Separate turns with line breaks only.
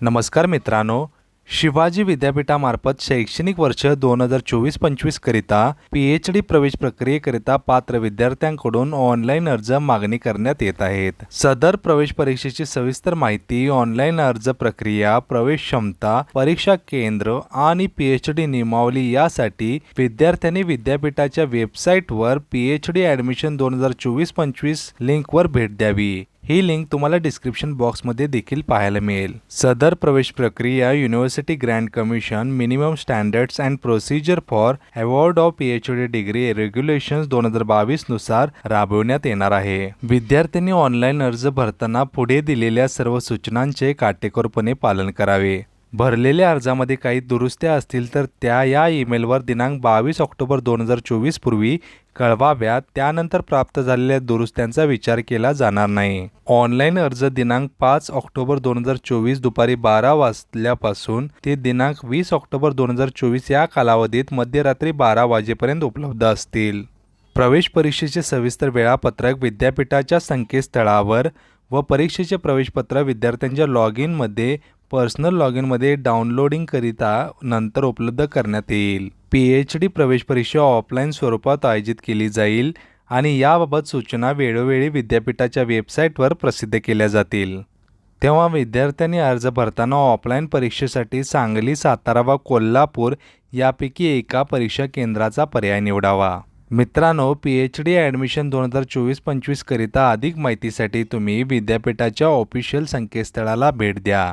नमस्कार मित्रांनो शिवाजी विद्यापीठामार्फत शैक्षणिक वर्ष दोन हजार चोवीस पंचवीसकरिता पी एच डी प्रवेश प्रक्रियेकरिता पात्र विद्यार्थ्यांकडून ऑनलाईन अर्ज मागणी करण्यात येत आहेत. सदर प्रवेश परीक्षेची सविस्तर माहिती ऑनलाईन अर्ज प्रक्रिया प्रवेश क्षमता परीक्षा केंद्र आणि पी एच डी नियमावली यासाठी विद्यार्थ्यांनी विद्यापीठाच्या वेबसाईटवर पी एच डी ॲडमिशन दोन हजार चोवीस पंचवीस लिंकवर भेट द्यावी. ही लिंक तुम्हाला डिस्क्रिप्शन बॉक्समध्ये देखील पाहायला मिळेल. सदर प्रवेश प्रक्रिया university grant commission minimum standards and procedure for award of P H D degree regulations दोन हजार बावीसनुसार राबविण्यात येणार आहे. विद्यार्थ्यांनी ऑनलाईन अर्ज भरताना पुढे दिलेल्या सर्व सूचनांचे काटेकोरपणे पालन करावे. भरलेल्या अर्जामध्ये काही दुरुस्त्या असतील तर त्या या ईमेलवर दिनांक बावीस ऑक्टोबर दोन हजार चोवीस पूर्वी कळवाव्यात. त्यानंतर प्राप्त झालेल्या दुरुस्त्यांचा विचार केला जाणार नाही. ऑनलाईन अर्ज दिनांक पाच ऑक्टोबर दोन हजार चोवीस दुपारी बारा वाजल्यापासून ते दिनांक वीस ऑक्टोबर दोन हजार चोवीस या कालावधीत मध्यरात्री बारा वाजेपर्यंत उपलब्ध असतील. प्रवेश परीक्षेचे सविस्तर वेळापत्रक विद्यापीठाच्या संकेतस्थळावर व परीक्षेचे प्रवेशपत्र विद्यार्थ्यांच्या लॉग इनमध्ये पर्सनल लॉग इनमध्ये डाउनलोडिंगकरिता नंतर उपलब्ध करण्यात येईल. पी एच डी प्रवेश परीक्षा ऑफलाईन स्वरूपात आयोजित केली जाईल आणि याबाबत सूचना वेळोवेळी विद्यापीठाच्या वेबसाईटवर प्रसिद्ध केल्या जातील. तेव्हा विद्यार्थ्यांनी अर्ज भरताना ऑफलाईन परीक्षेसाठी सांगली सातारा व कोल्हापूर यापैकी एका परीक्षा केंद्राचा पर्याय निवडावा. मित्रांनो पी एच डी ॲडमिशन दोन हजार चोवीस पंचवीसकरिता अधिक माहितीसाठी तुम्ही विद्यापीठाच्या ऑफिशियल संकेतस्थळाला भेट द्या.